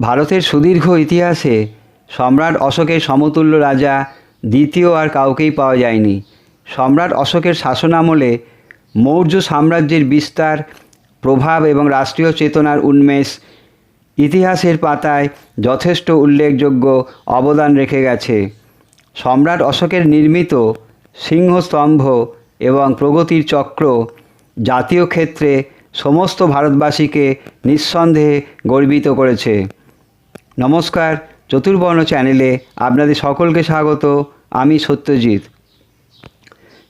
ভারতের সুদীর্ঘ ইতিহাসে সম্রাট অশোকের সমতুল্য রাজা দ্বিতীয় আর কাউকেই পাওয়া যায়নি। সম্রাট অশোকের শাসনামলে মৌর্য সাম্রাজ্যের বিস্তার, প্রভাব এবং রাষ্ট্রীয় চেতনার উন্মেষ ইতিহাসের পাতায় যথেষ্ট উল্লেখযোগ্য অবদান রেখে গেছে। সম্রাট অশোকের নির্মিত সিংহস্তম্ভ এবং প্রগতির চক্র জাতীয় ক্ষেত্রে সমস্ত ভারতবাসীকে নিঃসন্দেহে গর্বিত করেছে। নমস্কার, চতুর্বর্ণ চ্যানেলে আপনাদের সকলকে স্বাগত, আমি সত্যজিৎ।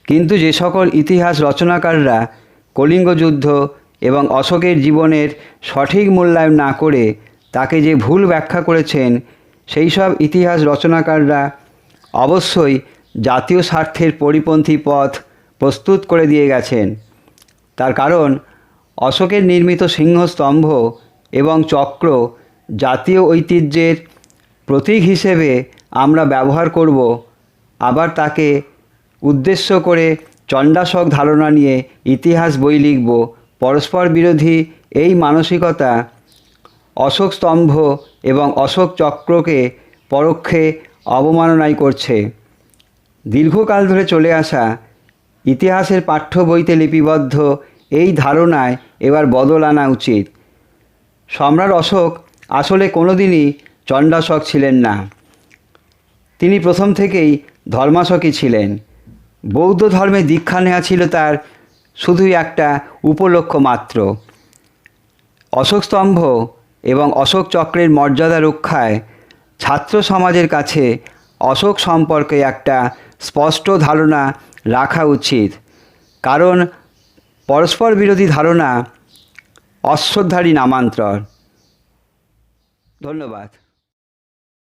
কিন্তু যে সকল ইতিহাস রচনাকাররা কলিঙ্গ যুদ্ধ এবং অশোকের জীবনের সঠিক মূল্যায়ন না করে তাকে যে ভুল ব্যাখ্যা করেছেন, সেই সব ইতিহাস রচনাকাররা অবশ্যই জাতীয় স্বার্থের পরিপন্থী পথ প্রস্তুত করে দিয়ে গেছেন। তার কারণ, অশোকের নির্মিত সিংহস্তম্ভ এবং চক্র জাতীয় ঐতিহ্যের প্রতীক হিসেবে আমরা ব্যবহার করব। আবার তাকে উদ্দেশ্য করে চণ্ডাশক ধারণা নিয়ে ইতিহাস বই লিখব। পরস্পর বিরোধী এই মানসিকতা অশোক স্তম্ভ এবং অশোক চক্রকে পরোক্ষে অবমাননাই করছে। দীর্ঘকাল ধরে চলে আসা ইতিহাসের পাঠ্য বইতে লিপিবদ্ধ এই ধারণায় এবার বদল আনা উচিত। সম্রাট অশোক আসলে কোনোদিনই চণ্ডাশক ছিলেন না। তিনি প্রথম থেকেই ধর্মাশকই ছিলেন। বৌদ্ধ ধর্মে দীক্ষা নেওয়া ছিল তার শুধুই একটা উপলক্ষ মাত্র। অশোক স্তম্ভ এবং অশোক চক্রের মর্যাদা রক্ষায় ছাত্র সমাজের কাছে অশোক সম্পর্কে একটা স্পষ্ট ধারণা রাখা উচিত। কারণ পরস্পর বিরোধী ধারণা অশ্বধারী নামান্তর। ধন্যবাদ।